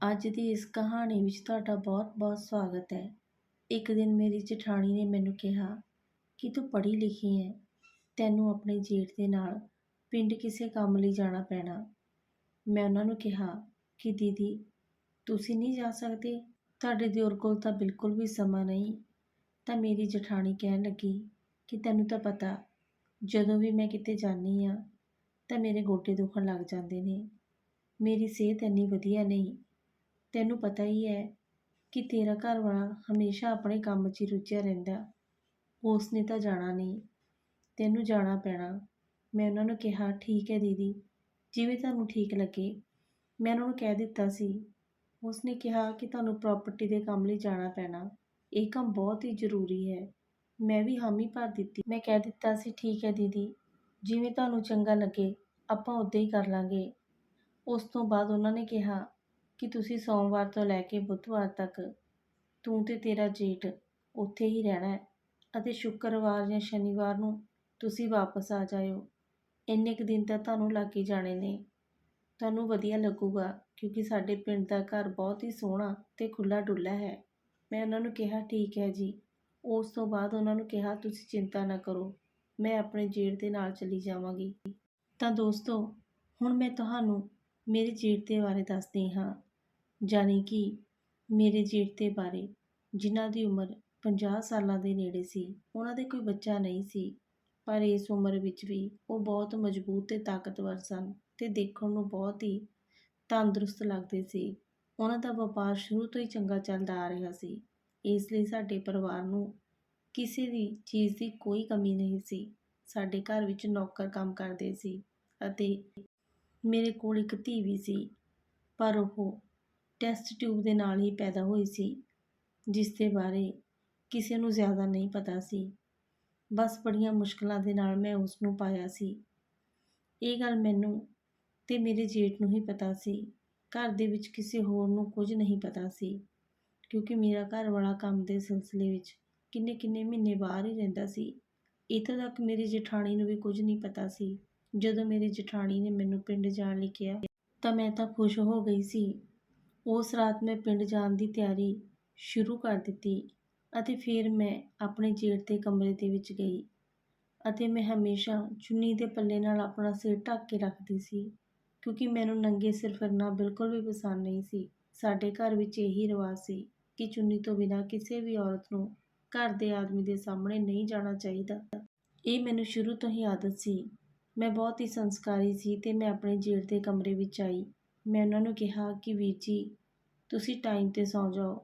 ਅੱਜ ਦੀ ਇਸ ਕਹਾਣੀ ਵਿੱਚ ਤੁਹਾਡਾ ਬਹੁਤ-ਬਹੁਤ ਸਵਾਗਤ ਹੈ। ਇੱਕ ਦਿਨ ਮੇਰੀ ਜਠਾਣੀ ਨੇ ਮੈਨੂੰ ਕਿਹਾ ਕਿ ਤੂੰ ਪੜ੍ਹੀ ਲਿਖੀ ਹੈ, ਤੈਨੂੰ ਆਪਣੇ ਜੇਠ ਦੇ ਨਾਲ ਪਿੰਡ ਕਿਸੇ ਕੰਮ ਲਈ ਜਾਣਾ ਪੈਣਾ। ਮੈਂ ਉਹਨਾਂ ਨੂੰ ਕਿਹਾ ਕਿ ਦੀਦੀ ਤੁਸੀਂ ਨਹੀਂ ਜਾ ਸਕਦੇ, ਤੁਹਾਡੇ ਦਿਓਰ ਕੋਲ ਤਾਂ ਬਿਲਕੁਲ ਵੀ ਸਮਾਂ ਨਹੀਂ। ਤਾਂ ਮੇਰੀ ਜਠਾਣੀ ਕਹਿਣ ਲੱਗੀ ਕਿ ਤੈਨੂੰ ਤਾਂ ਪਤਾ ਜਦੋਂ ਵੀ ਮੈਂ ਕਿਤੇ ਜਾਂਦੀ ਹਾਂ ਤਾਂ ਮੇਰੇ ਗੋਡੇ ਦੁਖਣ ਲੱਗ ਜਾਂਦੇ ਨੇ, ਮੇਰੀ ਸਿਹਤ ਇੰਨੀ ਵਧੀਆ ਨਹੀਂ। ਤੈਨੂੰ ਪਤਾ ਹੀ ਹੈ ਕਿ ਤੇਰਾ ਘਰ ਵਾਲਾ ਹਮੇਸ਼ਾ ਆਪਣੇ ਕੰਮ 'ਚ ਹੀ ਰੁੱਝਿਆ ਰਹਿੰਦਾ, ਉਸ ਨੇ ਤਾਂ ਜਾਣਾ ਨਹੀਂ, ਤੈਨੂੰ ਜਾਣਾ ਪੈਣਾ। ਮੈਂ ਉਹਨਾਂ ਨੂੰ ਕਿਹਾ ਠੀਕ ਹੈ ਦੀਦੀ, ਜਿਵੇਂ ਤੁਹਾਨੂੰ ਠੀਕ ਲੱਗੇ। ਮੈਂ ਉਹਨਾਂ ਨੂੰ ਕਹਿ ਦਿੱਤਾ ਸੀ। ਉਸ ਨੇ ਕਿਹਾ ਕਿ ਤੁਹਾਨੂੰ ਪ੍ਰਾਪਰਟੀ ਦੇ ਕੰਮ ਲਈ ਜਾਣਾ ਪੈਣਾ, ਇਹ ਕੰਮ ਬਹੁਤ ਹੀ ਜ਼ਰੂਰੀ ਹੈ। ਮੈਂ ਵੀ ਹਾਮੀ ਭਰ ਦਿੱਤੀ। ਮੈਂ ਕਹਿ ਦਿੱਤਾ ਸੀ ਠੀਕ ਹੈ ਦੀਦੀ, ਜਿਵੇਂ ਤੁਹਾਨੂੰ ਚੰਗਾ ਲੱਗੇ ਆਪਾਂ ਉੱਦਾਂ ਹੀ ਕਰ ਲਾਂਗੇ। ਉਸ ਤੋਂ ਬਾਅਦ ਉਹਨਾਂ ਨੇ ਕਿਹਾ ਕਿ ਤੁਸੀਂ ਸੋਮਵਾਰ ਤੋਂ ਲੈ ਕੇ ਬੁੱਧਵਾਰ ਤੱਕ ਤੂੰ ਤੇ ਤੇਰਾ ਜੇਠ ਉੱਥੇ ਹੀ ਰਹਿਣਾ ਹੈ ਅਤੇ ਸ਼ੁੱਕਰਵਾਰ ਜਾਂ ਸ਼ਨੀਵਾਰ ਨੂੰ ਤੁਸੀਂ ਵਾਪਸ ਆ ਜਾਇਓ। ਇੰਨੇ ਕੁ ਦਿਨ ਤਾਂ ਤੁਹਾਨੂੰ ਲੱਗ ਹੀ ਜਾਣੇ ਨੇ, ਤੁਹਾਨੂੰ ਵਧੀਆ ਲੱਗੂਗਾ ਕਿਉਂਕਿ ਸਾਡੇ ਪਿੰਡ ਦਾ ਘਰ ਬਹੁਤ ਹੀ ਸੋਹਣਾ ਤੇ ਖੁੱਲ੍ਹਾ ਡੁੱਲ੍ਹਾ ਹੈ। ਮੈਂ ਉਹਨਾਂ ਨੂੰ ਕਿਹਾ ਠੀਕ ਹੈ ਜੀ। ਉਸ ਤੋਂ ਬਾਅਦ ਉਹਨਾਂ ਨੂੰ ਕਿਹਾ ਤੁਸੀਂ ਚਿੰਤਾ ਨਾ ਕਰੋ, ਮੈਂ ਆਪਣੇ ਜੇਠ ਦੇ ਨਾਲ ਚਲੀ ਜਾਵਾਂਗੀ। ਤਾਂ ਦੋਸਤੋ ਹੁਣ ਮੈਂ ਤੁਹਾਨੂੰ ਮੇਰੇ ਜੇਠ ਦੇ ਬਾਰੇ ਦੱਸਦੀ ਹਾਂ, ਜਾਣੀ ਕਿ ਮੇਰੇ ਜੇਠ ਦੇ ਬਾਰੇ ਜਿਨ੍ਹਾਂ ਦੀ ਉਮਰ 50 ਸਾਲਾਂ ਦੇ ਨੇੜੇ ਸੀ। ਉਹਨਾਂ ਦੇ ਕੋਈ ਬੱਚਾ ਨਹੀਂ ਸੀ, ਪਰ ਇਸ ਉਮਰ ਵਿੱਚ ਵੀ ਉਹ ਬਹੁਤ ਮਜ਼ਬੂਤ ਅਤੇ ਤਾਕਤਵਰ ਸਨ ਅਤੇ ਦੇਖਣ ਨੂੰ ਬਹੁਤ ਹੀ ਤੰਦਰੁਸਤ ਲੱਗਦੇ ਸੀ। ਉਹਨਾਂ ਦਾ ਵਪਾਰ ਸ਼ੁਰੂ ਤੋਂ ਹੀ ਚੰਗਾ ਚੱਲਦਾ ਆ ਰਿਹਾ ਸੀ, ਇਸ ਲਈ ਸਾਡੇ ਪਰਿਵਾਰ ਨੂੰ ਕਿਸੇ ਵੀ ਚੀਜ਼ ਦੀ ਕੋਈ ਕਮੀ ਨਹੀਂ ਸੀ। ਸਾਡੇ ਘਰ ਵਿੱਚ ਨੌਕਰ ਕੰਮ ਕਰਦੇ ਸੀ ਅਤੇ ਮੇਰੇ ਕੋਲ ਇੱਕ ਧੀ ਵੀ ਸੀ, ਪਰ ਉਹ ਟੈਸਟ ਟਿਊਬ ਦੇ ਨਾਲ ਹੀ ਪੈਦਾ ਹੋਈ ਸੀ, ਜਿਸ ਦੇ ਬਾਰੇ ਕਿਸੇ ਨੂੰ ਜ਼ਿਆਦਾ ਨਹੀਂ ਪਤਾ ਸੀ। ਬਸ ਬੜੀਆਂ ਮੁਸ਼ਕਲਾਂ ਦੇ ਨਾਲ ਮੈਂ ਉਸ ਨੂੰ ਪਾਇਆ ਸੀ। ਇਹ ਗੱਲ ਮੈਨੂੰ ਤੇ ਮੇਰੇ ਜੇਠ ਨੂੰ ਹੀ ਪਤਾ ਸੀ, ਘਰ ਦੇ ਵਿੱਚ ਕਿਸੇ ਹੋਰ ਨੂੰ ਕੁਝ ਨਹੀਂ ਪਤਾ ਸੀ, ਕਿਉਂਕਿ ਮੇਰਾ ਘਰ ਵਾਲਾ ਕੰਮ ਦੇ ਸਿਲਸਿਲੇ ਵਿੱਚ ਕਿੰਨੇ-ਕਿੰਨੇ ਮਹੀਨੇ ਬਾਹਰ ਹੀ ਰਹਿੰਦਾ ਸੀ। ਇੱਥੋਂ ਤੱਕ ਮੇਰੀ ਜਠਾਣੀ ਨੂੰ ਵੀ ਕੁਝ ਨਹੀਂ ਪਤਾ ਸੀ। ਜਦੋਂ ਮੇਰੀ ਜਠਾਣੀ ਨੇ ਮੈਨੂੰ ਪਿੰਡ ਜਾਣ ਲਈ ਕਿਹਾ ਤਾਂ ਮੈਂ ਤਾਂ ਖੁਸ਼ ਹੋ ਗਈ ਸੀ। ਉਸ ਰਾਤ ਮੈਂ ਪਿੰਡ ਜਾਣ ਦੀ ਤਿਆਰੀ ਸ਼ੁਰੂ ਕਰ ਦਿੱਤੀ ਅਤੇ ਫਿਰ ਮੈਂ ਆਪਣੇ ਜੇਠ ਦੇ ਕਮਰੇ ਦੇ ਵਿੱਚ ਗਈ ਅਤੇ ਮੈਂ ਹਮੇਸ਼ਾ ਚੁੰਨੀ ਦੇ ਪੱਲੇ ਨਾਲ ਆਪਣਾ ਸਿਰ ਢੱਕ ਕੇ ਰੱਖਦੀ ਸੀ, ਕਿਉਂਕਿ ਮੈਨੂੰ ਨੰਗੇ ਸਿਰ ਫਿਰਨਾ ਬਿਲਕੁਲ ਵੀ ਪਸੰਦ ਨਹੀਂ ਸੀ। ਸਾਡੇ ਘਰ ਵਿੱਚ ਇਹੀ ਰਿਵਾਜ ਸੀ ਕਿ ਚੁੰਨੀ ਤੋਂ ਬਿਨਾਂ ਕਿਸੇ ਵੀ ਔਰਤ ਨੂੰ ਘਰ ਦੇ ਆਦਮੀ ਦੇ ਸਾਹਮਣੇ ਨਹੀਂ ਜਾਣਾ ਚਾਹੀਦਾ। ਇਹ ਮੈਨੂੰ ਸ਼ੁਰੂ ਤੋਂ ਹੀ ਆਦਤ ਸੀ। ਮੈਂ ਬਹੁਤ ਹੀ ਸੰਸਕਾਰੀ ਸੀ ਤੇ ਮੈਂ ਆਪਣੇ ਜੇਠ ਦੇ ਕਮਰੇ ਵਿੱਚ ਆਈ। ਮੈਂ ਉਹਨਾਂ ਨੂੰ ਕਿਹਾ ਕਿ ਵੀਰ ਜੀ ਤੁਸੀਂ ਟਾਈਮ 'ਤੇ ਸੌਂ ਜਾਓ,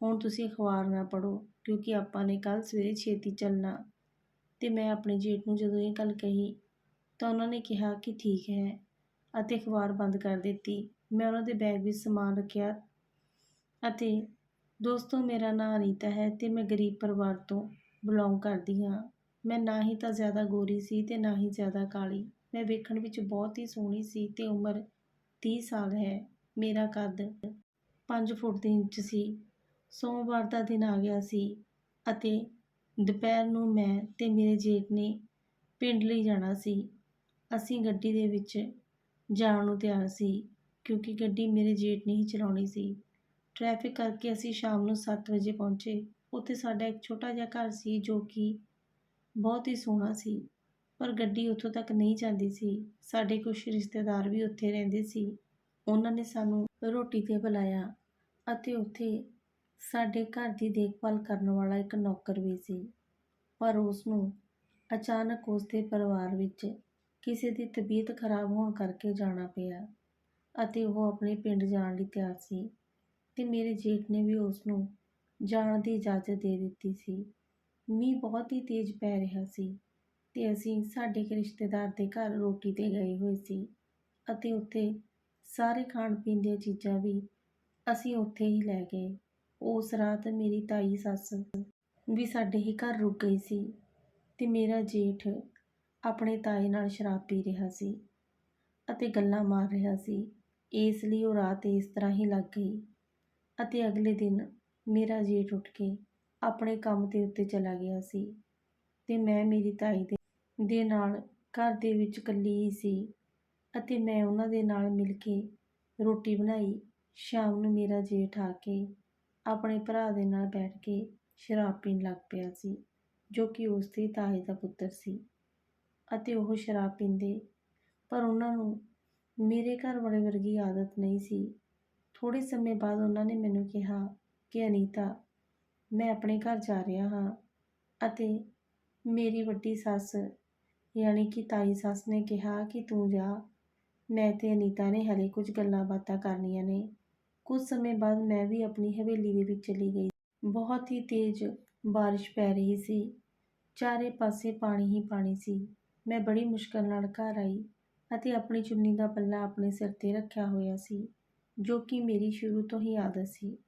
ਹੁਣ ਤੁਸੀਂ ਅਖਬਾਰ ਨਾ ਪੜ੍ਹੋ ਕਿਉਂਕਿ ਆਪਾਂ ਨੇ ਕੱਲ੍ਹ ਸਵੇਰੇ ਛੇਤੀ ਚੱਲਣਾ। ਅਤੇ ਮੈਂ ਆਪਣੇ ਜੇਠ ਨੂੰ ਜਦੋਂ ਇਹ ਗੱਲ ਕਹੀ ਤਾਂ ਉਹਨਾਂ ਨੇ ਕਿਹਾ ਕਿ ਠੀਕ ਹੈ ਅਤੇ ਅਖਬਾਰ ਬੰਦ ਕਰ ਦਿੱਤੀ। ਮੈਂ ਉਹਨਾਂ ਦੇ ਬੈਗ ਵਿੱਚ ਸਮਾਨ ਰੱਖਿਆ ਅਤੇ ਦੋਸਤੋ ਮੇਰਾ ਨਾਂ ਅਨੀਤਾ ਹੈ ਅਤੇ ਮੈਂ ਗਰੀਬ ਪਰਿਵਾਰ ਤੋਂ ਬਿਲੋਂਗ ਕਰਦੀ ਹਾਂ। ਮੈਂ ਨਾ ਹੀ ਤਾਂ ਜ਼ਿਆਦਾ ਗੋਰੀ ਸੀ ਅਤੇ ਨਾ ਹੀ ਜ਼ਿਆਦਾ ਕਾਲੀ। ਮੈਂ ਵੇਖਣ ਵਿੱਚ ਬਹੁਤ ਹੀ ਸੋਹਣੀ ਸੀ ਅਤੇ ਉਮਰ ਤੀਹ ਸਾਲ ਹੈ। ਮੇਰਾ ਕੱਦ 5 ਫੁੱਟ ਤਿੰਨ ਇੰਚ ਸੀ। ਸੋਮਵਾਰ ਦਾ ਦਿਨ ਆ ਗਿਆ ਸੀ ਅਤੇ ਦੁਪਹਿਰ ਨੂੰ ਮੈਂ ਤੇ ਮੇਰੇ ਜੇਠ ਨੇ ਪਿੰਡ ਲਈ ਜਾਣਾ ਸੀ। ਅਸੀਂ ਗੱਡੀ ਦੇ ਵਿੱਚ ਜਾਣ ਨੂੰ ਤਿਆਰ ਸੀ, ਕਿਉਂਕਿ ਗੱਡੀ ਮੇਰੇ ਜੇਠ ਨੇ ਹੀ ਚਲਾਉਣੀ ਸੀ। ਟ੍ਰੈਫਿਕ ਕਰਕੇ ਅਸੀਂ ਸ਼ਾਮ ਨੂੰ 7 ਵਜੇ ਪਹੁੰਚੇ। ਉੱਥੇ ਸਾਡਾ ਇੱਕ ਛੋਟਾ ਜਿਹਾ ਘਰ ਸੀ ਜੋ ਕਿ ਬਹੁਤ ਹੀ ਸੋਹਣਾ ਸੀ, ਪਰ ਗੱਡੀ ਉੱਥੋਂ ਤੱਕ ਨਹੀਂ ਜਾਂਦੀ ਸੀ। ਸਾਡੇ ਕੁਝ ਰਿਸ਼ਤੇਦਾਰ ਵੀ ਉੱਥੇ ਰਹਿੰਦੇ ਸੀ। ਉਹਨਾਂ ਨੇ ਸਾਨੂੰ ਰੋਟੀ 'ਤੇ ਬੁਲਾਇਆ ਅਤੇ ਉੱਥੇ ਸਾਡੇ ਘਰ ਦੀ ਦੇਖਭਾਲ ਕਰਨ ਵਾਲਾ ਇੱਕ ਨੌਕਰ ਵੀ ਸੀ, ਪਰ ਉਸ ਨੂੰ ਅਚਾਨਕ ਉਸ ਦੇ ਪਰਿਵਾਰ ਵਿੱਚ ਕਿਸੇ ਦੀ ਤਬੀਅਤ ਖਰਾਬ ਹੋਣ ਕਰਕੇ ਜਾਣਾ ਪਿਆ ਅਤੇ ਉਹ ਆਪਣੇ ਪਿੰਡ ਜਾਣ ਲਈ ਤਿਆਰ ਸੀ ਤੇ ਮੇਰੇ ਜੇਠ ਨੇ ਵੀ ਉਸ ਨੂੰ ਜਾਣ ਦੀ ਇਜਾਜ਼ਤ ਦੇ ਦਿੱਤੀ ਸੀ। ਮੀਂਹ ਬਹੁਤ ਹੀ ਤੇਜ਼ ਪੈ ਰਿਹਾ ਸੀ ਤੇ ਅਸੀਂ ਸਾਡੇ ਇੱਕ ਰਿਸ਼ਤੇਦਾਰ ਦੇ ਘਰ ਰੋਟੀ 'ਤੇ ਗਏ ਹੋਏ ਸੀ ਅਤੇ ਉੱਥੇ ਸਾਰੇ ਖਾਣ-ਪੀਣ ਦੀਆਂ ਚੀਜ਼ਾਂ ਵੀ ਅਸੀਂ ਉੱਥੇ ਹੀ ਲੈ ਗਏ। ਉਸ ਰਾਤ ਮੇਰੀ ਤਾਈ ਸੱਸ ਵੀ ਸਾਡੇ ਹੀ ਘਰ ਰੁਕ ਗਈ ਸੀ ਤੇ ਮੇਰਾ ਜੇਠ ਆਪਣੇ ਤਾਏ ਨਾਲ ਸ਼ਰਾਬ ਪੀ ਰਿਹਾ ਸੀ ਅਤੇ ਗੱਲਾਂ ਮਾਰ ਰਿਹਾ ਸੀ, ਇਸ ਲਈ ਉਹ ਰਾਤ ਇਸ ਤਰ੍ਹਾਂ ਹੀ ਲੱਗ ਗਈ ਅਤੇ ਅਗਲੇ ਦਿਨ ਮੇਰਾ ਜੇਠ ਉੱਠ ਕੇ ਆਪਣੇ ਕੰਮ ਦੇ ਉੱਤੇ ਚਲਾ ਗਿਆ ਸੀ ਤੇ ਮੈਂ ਮੇਰੀ ਤਾਈ ਦੇ ਦੇ ਨਾਲ ਘਰ ਦੇ ਵਿੱਚ ਇਕੱਲੀ ਹੀ ਸੀ ਅਤੇ ਮੈਂ ਉਹਨਾਂ ਦੇ ਨਾਲ ਮਿਲ ਕੇ ਰੋਟੀ ਬਣਾਈ। ਸ਼ਾਮ ਨੂੰ ਮੇਰਾ ਜੇਠ ਆ ਕੇ ਆਪਣੇ ਭਰਾ ਦੇ ਨਾਲ ਬੈਠ ਕੇ ਸ਼ਰਾਬ ਪੀਣ ਲੱਗ ਪਿਆ ਸੀ, ਜੋ ਕਿ ਉਸ ਦੇ ਤਾਏ ਦਾ ਪੁੱਤਰ ਸੀ ਅਤੇ ਉਹ ਸ਼ਰਾਬ ਪੀਂਦੇ, ਪਰ ਉਹਨਾਂ ਨੂੰ ਮੇਰੇ ਘਰ ਵਾਲੇ ਵਰਗੀ ਆਦਤ ਨਹੀਂ ਸੀ। ਥੋੜੇ ਸਮੇਂ ਬਾਅਦ ਉਹਨਾਂ ਨੇ ਮੈਨੂੰ ਕਿਹਾ ਕਿ, ਅਨੀਤਾ, ਮੈਂ ਆਪਣੇ ਘਰ ਜਾ ਰਿਹਾ ਹਾਂ ਅਤੇ ਮੇਰੀ ਵੱਡੀ ਸੱਸ ਯਾਨੀ ਕਿ ਤਾਈ ਸੱਸ ਨੇ ਕਿਹਾ ਕਿ ਤੂੰ ਜਾ। ਮੈਂ ਤੇ ਅਨੀਤਾ ਨੇ ਹਲੇ ਕੁਝ ਗੱਲਾਂ ਬਾਤਾਂ ਕਰਨੀਆਂ ਨੇ। ਕੁਝ ਸਮੇਂ ਬਾਅਦ ਮੈਂ ਵੀ ਆਪਣੀ ਹਵੇਲੀ ਦੇ ਵਿੱਚ ਚਲੀ ਗਈ। ਬਹੁਤ ਹੀ ਤੇਜ਼ ਬਾਰਿਸ਼ ਪੈ ਰਹੀ ਸੀ। ਚਾਰੇ ਪਾਸੇ ਪਾਣੀ ਹੀ ਪਾਣੀ ਸੀ। ਮੈਂ ਬੜੀ ਮੁਸ਼ਕਲ ਨਾਲ ਘਰ ਆਈ ਅਤੇ ਆਪਣੀ ਚੁੰਨੀ ਦਾ ਪੱਲਾ ਆਪਣੇ ਸਿਰ ਤੇ ਰੱਖਿਆ ਹੋਇਆ ਸੀ, ਜੋ ਕਿ ਮੇਰੀ ਸ਼ੁਰੂ ਤੋਂ ਹੀ ਆਦਤ ਸੀ।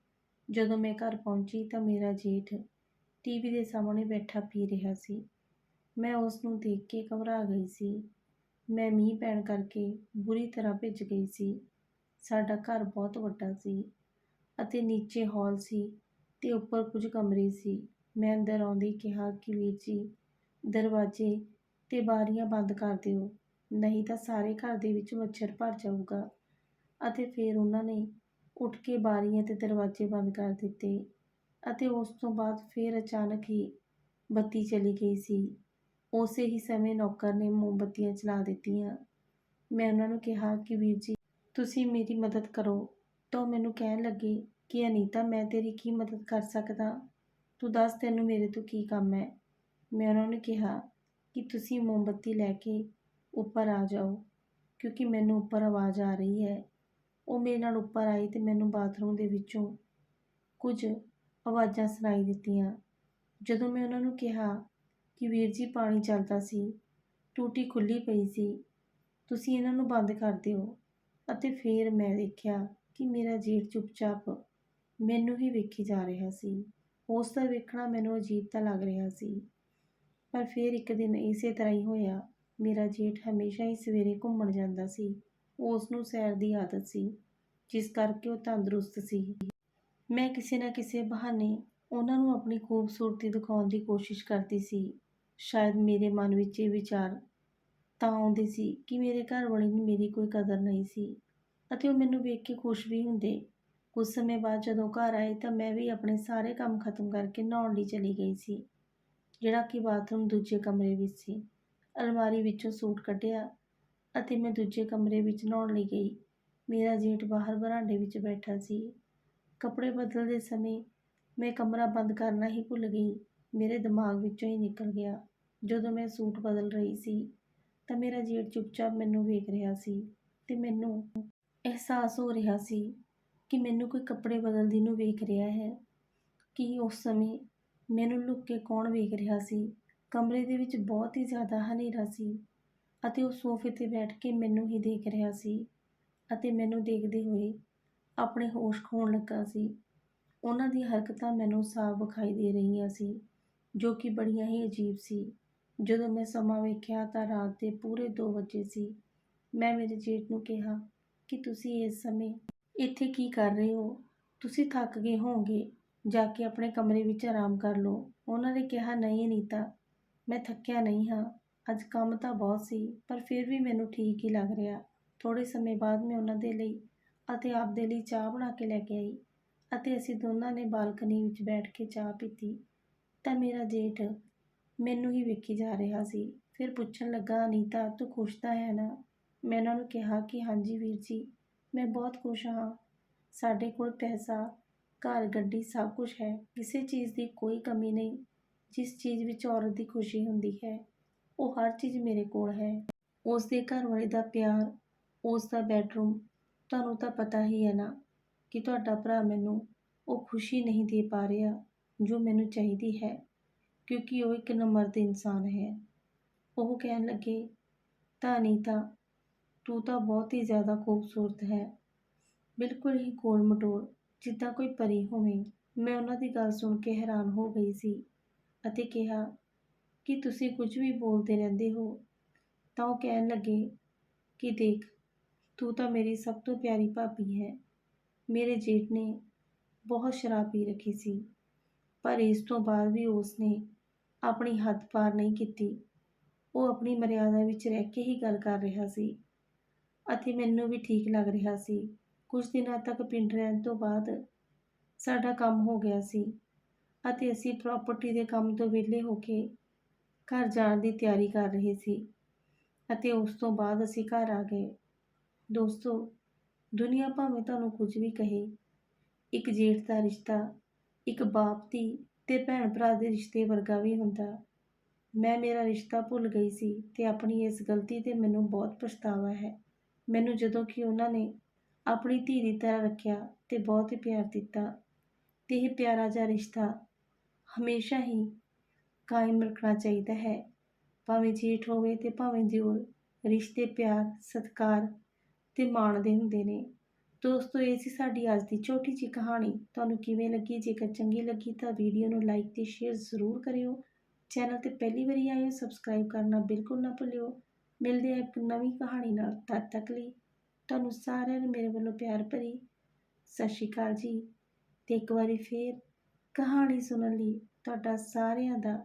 ਜਦੋਂ ਮੈਂ ਘਰ ਪਹੁੰਚੀ ਤਾਂ ਮੇਰਾ ਜੇਠ ਟੀਵੀ ਦੇ ਸਾਹਮਣੇ ਬੈਠਾ ਪੀ ਰਿਹਾ ਸੀ। ਮੈਂ ਉਸ ਨੂੰ ਦੇਖ ਕੇ ਘਬਰਾ ਗਈ ਸੀ। ਮੈਂ ਮੀਂਹ ਪੈਣ ਕਰਕੇ ਬੁਰੀ ਤਰ੍ਹਾਂ ਭਿੱਜ ਗਈ ਸੀ। ਸਾਡਾ ਘਰ ਬਹੁਤ ਵੱਡਾ ਸੀ ਅਤੇ ਨੀਚੇ ਹਾਲ ਸੀ ਤੇ ਉੱਪਰ ਕੁਝ ਕਮਰੇ ਸੀ। ਮੈਂ ਅੰਦਰ ਆਉਂਦੀ ਕਿਹਾ ਕਿ ਵੀਰ ਜੀ, ਦਰਵਾਜ਼ੇ ਤੇ ਬਾਰੀਆਂ ਬੰਦ ਕਰ ਦਿਓ, ਨਹੀਂ ਤਾਂ ਸਾਰੇ ਘਰ ਦੇ ਵਿੱਚ ਮੱਛਰ ਭਰ ਜਾਊਗਾ। ਅਤੇ ਫਿਰ ਉਹਨਾਂ ਨੇ ਉੱਠ ਕੇ ਬਾਰੀਆਂ ਤੇ ਦਰਵਾਜ਼ੇ ਬੰਦ ਕਰ ਦਿੱਤੇ ਅਤੇ ਉਸ ਤੋਂ ਬਾਅਦ ਫਿਰ ਅਚਾਨਕ ਹੀ ਬੱਤੀ ਚਲੀ ਗਈ ਸੀ। ਉਸੇ ਹੀ ਸਮੇਂ ਨੌਕਰ ਨੇ ਮੋਮਬੱਤੀਆਂ ਚਲਾ ਦਿੱਤੀਆਂ। ਮੈਂ ਉਹਨਾਂ ਨੂੰ ਕਿਹਾ ਕਿ ਵੀਰ ਜੀ, ਤੁਸੀਂ ਮੇਰੀ ਮਦਦ ਕਰੋ। ਤਾਂ ਉਹ ਮੈਨੂੰ ਕਹਿਣ ਲੱਗੇ ਕਿ, ਅਨੀਤਾ, ਮੈਂ ਤੇਰੀ ਕੀ ਮਦਦ ਕਰ ਸਕਦਾ? ਤੂੰ ਦੱਸ ਤੈਨੂੰ ਮੇਰੇ ਤੋਂ ਕੀ ਕੰਮ ਹੈ? ਮੈਂ ਉਹਨਾਂ ਨੂੰ ਕਿਹਾ ਕਿ, ਤੁਸੀਂ ਮੋਮਬੱਤੀ ਲੈ ਕੇ ਉੱਪਰ ਆ ਜਾਓ, ਕਿਉਂਕਿ ਮੈਨੂੰ ਉੱਪਰ ਆਵਾਜ਼ ਆ ਰਹੀ ਹੈ। ਉਹ ਮੇਰੇ ਨਾਲ ਉੱਪਰ ਆਈ ਤੇ ਮੈਨੂੰ ਬਾਥਰੂਮ ਦੇ ਵਿੱਚੋਂ ਕੁਝ ਆਵਾਜ਼ਾਂ ਸੁਣਾਈ ਦਿੱਤੀਆਂ। ਜਦੋਂ ਮੈਂ ਉਹਨਾਂ ਨੂੰ ਕਿਹਾ ਕਿ ਵੀਰ ਜੀ ਪਾਣੀ ਚੱਲਦਾ ਸੀ, ਟੂਟੀ ਖੁੱਲੀ ਪਈ ਸੀ। ਤੁਸੀਂ ਇਹਨਾਂ ਨੂੰ ਬੰਦ ਕਰ ਦਿਓ। ਅਤੇ ਫਿਰ ਮੈਂ ਦੇਖਿਆ ਕਿ ਮੇਰਾ ਜੇਠ ਚੁੱਪਚਾਪ ਮੈਨੂੰ ਹੀ ਵੇਖੀ ਜਾ ਰਿਹਾ ਸੀ। ਉਸ ਦਾ ਵੇਖਣਾ ਮੈਨੂੰ ਅਜੀਬ ਤਾਂ ਲੱਗ ਰਿਹਾ ਸੀ। ਪਰ ਫਿਰ ਇੱਕ ਦਿਨ ਇਸੇ ਤਰ੍ਹਾਂ ਹੀ ਹੋਇਆ। ਮੇਰਾ ਜੇਠ ਹਮੇਸ਼ਾ ਹੀ ਸਵੇਰੇ ਘੁੰਮਣ ਜਾਂਦਾ ਸੀ। ਉਸ ਨੂੰ ਸੈਰ ਦੀ ਆਦਤ ਸੀ, ਜਿਸ ਕਰਕੇ ਉਹ ਤੰਦਰੁਸਤ ਸੀ। ਮੈਂ ਕਿਸੇ ਨਾ ਕਿਸੇ ਬਹਾਨੇ ਉਹਨਾਂ ਨੂੰ ਆਪਣੀ ਖੂਬਸੂਰਤੀ ਦਿਖਾਉਣ ਦੀ ਕੋਸ਼ਿਸ਼ ਕਰਦੀ ਸੀ। ਸ਼ਾਇਦ ਮੇਰੇ ਮਨ ਵਿੱਚ ਇਹ ਵਿਚਾਰ ਤਾਂ ਆਉਂਦੇ ਸੀ ਕਿ ਮੇਰੇ ਘਰ ਵਾਲੇ ਨੂੰ ਮੇਰੀ ਕੋਈ ਕਦਰ ਨਹੀਂ ਸੀ ਅਤੇ ਉਹ ਮੈਨੂੰ ਵੇਖ ਕੇ ਖੁਸ਼ ਵੀ ਹੁੰਦੇ। ਕੁਝ ਸਮੇਂ ਬਾਅਦ ਜਦੋਂ ਘਰ ਆਏ ਤਾਂ ਮੈਂ ਵੀ ਆਪਣੇ ਸਾਰੇ ਕੰਮ ਖਤਮ ਕਰਕੇ ਨਹਾਉਣ ਲਈ ਚਲੀ ਗਈ ਸੀ, ਜਿਹੜਾ ਕਿ ਬਾਥਰੂਮ ਦੂਜੇ ਕਮਰੇ ਵਿੱਚ ਸੀ। ਅਲਮਾਰੀ ਵਿੱਚੋਂ ਸੂਟ ਕੱਢਿਆ ਅਤੇ ਮੈਂ ਦੂਜੇ ਕਮਰੇ ਵਿੱਚ ਨਹਾਉਣ ਲਈ ਗਈ। ਮੇਰਾ ਜੇਠ ਬਾਹਰ ਬਰਾਂਡੇ ਵਿੱਚ ਬੈਠਾ ਸੀ। ਕੱਪੜੇ ਬਦਲਦੇ ਸਮੇਂ ਮੈਂ ਕਮਰਾ ਬੰਦ ਕਰਨਾ ਹੀ ਭੁੱਲ ਗਈ। ਮੇਰੇ ਦਿਮਾਗ ਵਿੱਚੋਂ ਹੀ ਨਿਕਲ ਗਿਆ। ਜਦੋਂ ਮੈਂ ਸੂਟ ਬਦਲ ਰਹੀ ਸੀ, ਤਾਂ ਮੇਰਾ ਜੇਠ ਚੁੱਪਚਾਪ ਮੈਨੂੰ ਵੇਖ ਰਿਹਾ ਸੀ ਤੇ ਮੈਨੂੰ ਅਹਿਸਾਸ ਹੋ ਰਿਹਾ ਸੀ ਕਿ ਮੈਨੂੰ ਕੋਈ ਕੱਪੜੇ ਬਦਲਦੀ ਨੂੰ ਵੇਖ ਰਿਹਾ ਹੈ। ਕਿ ਉਸ ਸਮੇਂ ਮੈਨੂੰ ਲੁੱਕ ਕੇ ਕੌਣ ਵੇਖ ਰਿਹਾ ਸੀ? ਕਮਰੇ ਦੇ ਵਿੱਚ ਬਹੁਤ ਹੀ ਜ਼ਿਆਦਾ ਹਨੇਰਾ ਸੀ ਅਤੇ ਉਹ ਸੋਫੇ ਤੇ ਬੈਠ ਕੇ ਮੈਨੂੰ ਹੀ ਦੇਖ ਰਿਹਾ ਸੀ ਅਤੇ ਮੈਨੂੰ ਦੇਖਦੇ ਹੋਏ ਆਪਣੇ ਹੋਸ਼ ਖੋਣ ਲੱਗਾ ਸੀ। ਉਹਨਾਂ ਦੀ ਹਰਕਤਾਂ ਮੈਨੂੰ ਸਾਫ਼ ਵਿਖਾਈ ਦੇ ਰਹੀਆਂ ਸੀ। ਜੋ ਕਿ ਬੜੀਆਂ ਹੀ ਅਜੀਬ ਸੀ। ਜਦੋਂ ਮੈਂ ਸਮਾਂ ਵੇਖਿਆ ਤਾਂ ਰਾਤ ਦੇ ਪੂਰੇ 2 ਵਜੇ ਸੀ। ਮੈਂ ਮੇਰੇ ਜੇਠ ਨੂੰ ਕਿਹਾ ਕਿ ਤੁਸੀਂ ਇਸ ਸਮੇਂ ਇੱਥੇ ਕੀ ਕਰ ਰਹੇ ਹੋ? ਤੁਸੀਂ ਥੱਕ ਗਏ ਹੋਵੋਗੇ। ਜਾ ਕੇ ਆਪਣੇ ਕਮਰੇ ਵਿੱਚ ਆਰਾਮ ਕਰ ਲਓ। ਉਹਨਾਂ ਨੇ ਕਿਹਾ, ਨਹੀਂ ਅਨੀਤਾ, ਮੈਂ ਥੱਕਿਆ ਨਹੀਂ ਹਾਂ। ਅੱਜ ਕੰਮ ਤਾਂ ਬਹੁਤ ਸੀ, ਪਰ ਫਿਰ ਵੀ ਮੈਨੂੰ ਠੀਕ ਹੀ ਲੱਗ ਰਿਹਾ। ਥੋੜੇ ਸਮੇਂ ਬਾਅਦ ਮੈਂ ਉਹਨਾਂ ਦੇ ਲਈ ਅਤੇ ਆਪ ਦੇ ਲਈ ਚਾਹ ਬਣਾ ਕੇ ਲੈ ਕੇ ਆਈ ਅਤੇ ਅਸੀਂ ਦੋਨਾਂ ਨੇ ਬਾਲਕਨੀ ਵਿੱਚ ਬੈਠ ਕੇ ਚਾਹ ਪੀਤੀ। ਤਾਂ ਮੇਰਾ ਜੇਠ ਮੈਨੂੰ ਹੀ ਵੇਖੀ ਜਾ ਰਿਹਾ ਸੀ। ਫਿਰ ਪੁੱਛਣ ਲੱਗਾ, ਅਨੀਤਾ, ਤੂੰ ਖੁਸ਼ ਤਾਂ ਹੈ ਨਾ? ਮੈਂ ਉਹਨਾਂ ਨੂੰ ਕਿਹਾ ਕਿ ਹਾਂਜੀ ਵੀਰ ਜੀ, ਮੈਂ ਬਹੁਤ ਖੁਸ਼ ਹਾਂ। ਸਾਡੇ ਕੋਲ ਪੈਸਾ, ਘਰ, ਗੱਡੀ ਸਭ ਕੁਝ ਹੈ। ਕਿਸੇ ਚੀਜ਼ ਦੀ ਕੋਈ ਕਮੀ ਨਹੀਂ, ਜਿਸ ਚੀਜ਼ ਵਿੱਚ ਔਰਤ ਦੀ ਖੁਸ਼ੀ ਹੁੰਦੀ ਹੈ, ਉਹ ਹਰ ਚੀਜ਼ ਮੇਰੇ ਕੋਲ ਹੈ। ਉਸ ਦੇ ਘਰ ਵਾਲੇ ਦਾ ਪਿਆਰ ਉਸ ਦਾ ਬੈਡਰੂਮ, ਤੁਹਾਨੂੰ ਤਾਂ ਪਤਾ ਹੀ ਹੈ ਨਾ ਕਿ ਤੁਹਾਡਾ ਭਰਾ ਮੈਨੂੰ ਉਹ ਖੁਸ਼ੀ ਨਹੀਂ ਦੇ ਪਾ ਰਿਹਾ। ਜੋ ਮੈਨੂੰ ਚਾਹੀਦੀ ਹੈ, ਕਿਉਂਕਿ ਉਹ ਇੱਕ ਨਮਰਦ ਇਨਸਾਨ ਹੈ। ਉਹ ਕਹਿਣ ਲੱਗੇ, ਤਾਂ ਅਨੀਤਾ ਤੂੰ ਤਾਂ ਬਹੁਤ ਹੀ ਜ਼ਿਆਦਾ ਖੂਬਸੂਰਤ ਹੈ। ਬਿਲਕੁਲ ਹੀ ਕੋਲ ਮਟੋਲ, ਜਿੱਦਾਂ ਕੋਈ ਪਰੀ ਹੋਵੇ। ਮੈਂ ਉਹਨਾਂ ਦੀ ਗੱਲ ਸੁਣ ਕੇ ਹੈਰਾਨ ਹੋ ਗਈ ਸੀ ਅਤੇ ਕਿਹਾ, ਕਿ ਤੁਸੀਂ ਕੁਝ ਵੀ ਬੋਲਦੇ ਰਹਿੰਦੇ ਹੋ? ਤਾਂ ਉਹ ਕਹਿਣ ਲੱਗੇ, ਕਿ ਦੇਖ, ਤੂੰ ਤਾਂ ਮੇਰੀ ਸਭ ਤੋਂ ਪਿਆਰੀ ਭਾਬੀ ਹੈ। ਮੇਰੇ ਜੇਠ ਨੇ ਬਹੁਤ ਸ਼ਰਾਬ ਪੀ ਰੱਖੀ ਸੀ। ਪਰ ਇਸ ਤੋਂ ਬਾਅਦ ਵੀ ਉਸ ਨੇ ਆਪਣੀ ਹੱਦ ਪਾਰ ਨਹੀਂ ਕੀਤੀ। ਉਹ ਆਪਣੀ ਮਰਿਆਦਾ ਵਿੱਚ ਰਹਿ ਕੇ ਹੀ ਗੱਲ ਕਰ ਰਿਹਾ ਸੀ ਅਤੇ ਮੈਨੂੰ ਵੀ ਠੀਕ ਲੱਗ ਰਿਹਾ ਸੀ। ਕੁਝ ਦਿਨਾਂ ਤੱਕ ਪਿੰਡ ਰਹਿਣ ਤੋਂ ਬਾਅਦ ਸਾਡਾ ਕੰਮ ਹੋ ਗਿਆ ਸੀ ਅਤੇ ਅਸੀਂ ਪ੍ਰਾਪਰਟੀ ਦੇ ਕੰਮ ਤੋਂ ਵਿਹਲੇ ਹੋ ਕੇ ਘਰ ਜਾਣ ਦੀ ਤਿਆਰੀ ਕਰ ਰਹੇ ਸੀ ਅਤੇ ਉਸ ਤੋਂ ਬਾਅਦ ਅਸੀਂ ਘਰ ਆ ਗਏ। ਦੋਸਤੋ, ਦੁਨੀਆ ਭਾਵੇਂ ਤੁਹਾਨੂੰ ਕੁਝ ਵੀ ਕਹੇ, ਇੱਕ ਜੇਠ ਦਾ ਰਿਸ਼ਤਾ ਇੱਕ ਬਾਪ ਦੀ ਤੇ ਭੈਣ ਭਰਾ ਦੇ ਰਿਸ਼ਤੇ ਵਰਗਾ ਵੀ ਹੁੰਦਾ। ਮੈਂ ਮੇਰਾ ਰਿਸ਼ਤਾ ਭੁੱਲ ਗਈ ਸੀ ਤੇ ਆਪਣੀ ਇਸ ਗਲਤੀ ਤੇ ਮੈਨੂੰ ਬਹੁਤ ਪਛਤਾਵਾ ਹੈ। ਮੈਨੂੰ ਜਦੋਂ ਕਿ ਉਹਨਾਂ ਨੇ ਆਪਣੀ ਧੀ ਦੀ ਤਰ੍ਹਾਂ ਰੱਖਿਆ ਤੇ ਬਹੁਤ ਹੀ ਪਿਆਰ ਦਿੱਤਾ ਤੇ ਇਹ ਪਿਆਰਾ ਜਿਹਾ ਰਿਸ਼ਤਾ ਹਮੇਸ਼ਾ ਹੀ ਕਾਇਮ ਰੱਖਣਾ ਚਾਹੀਦਾ ਹੈ। ਭਾਵੇਂ ਜੇਠ ਹੋਵੇ ਤੇ ਭਾਵੇਂ ਦਿਓਰ, ਰਿਸ਼ਤੇ ਪਿਆਰ, ਸਤਿਕਾਰ ਤੇ ਮਾਣ ਦੇ ਹੁੰਦੇ ਨੇ। ਦੋਸਤੋ, ਇਹ ਸੀ ਸਾਡੀ ਅੱਜ ਦੀ ਛੋਟੀ ਜਿਹੀ ਕਹਾਣੀ। ਤੁਹਾਨੂੰ ਕਿਵੇਂ ਲੱਗੀ? ਜੇਕਰ ਚੰਗੀ ਲੱਗੀ ਤਾਂ ਵੀਡੀਓ ਨੂੰ ਲਾਈਕ ਤੇ ਸ਼ੇਅਰ ਜ਼ਰੂਰ ਕਰਿਓ। ਚੈਨਲ ਤੇ ਪਹਿਲੀ ਵਾਰੀ ਆਏ ਹੋ ਸਬਸਕ੍ਰਾਈਬ ਕਰਨਾ ਬਿਲਕੁਲ ਨਾ ਭੁੱਲਿਓ। ਮਿਲਦੇ ਆ ਇੱਕ ਨਵੀਂ ਕਹਾਣੀ ਨਾਲ। ਤਦ ਤੱਕ ਲਈ ਤੁਹਾਨੂੰ ਸਾਰਿਆਂ ਨੂੰ ਮੇਰੇ ਵੱਲੋਂ ਪਿਆਰ ਭਰੀ ਸਤਿ ਸ਼੍ਰੀ ਅਕਾਲ ਜੀ। ਤੇ ਇੱਕ ਵਾਰੀ ਫੇਰ ਕਹਾਣੀ ਸੁਣਨ ਲਈ ਤੁਹਾਡਾ ਸਾਰਿਆਂ ਦਾ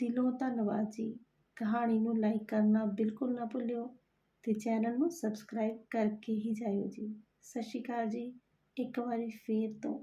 ਦਿਲੋਂ ਧੰਨਵਾਦ ਜੀ। ਕਹਾਣੀ ਨੂੰ ਲਾਈਕ ਕਰਨਾ ਬਿਲਕੁਲ ਨਾ ਭੁੱਲਿਓ ਤੇ ਚੈਨਲ ਨੂੰ ਸਬਸਕ੍ਰਾਈਬ ਕਰਕੇ ਹੀ ਜਾਇਓ ਜੀ। ਸਤਿ ਸ਼੍ਰੀ ਅਕਾਲ ਜੀ। ਇੱਕ ਵਾਰੀ ਫੇਰ ਤੋਂ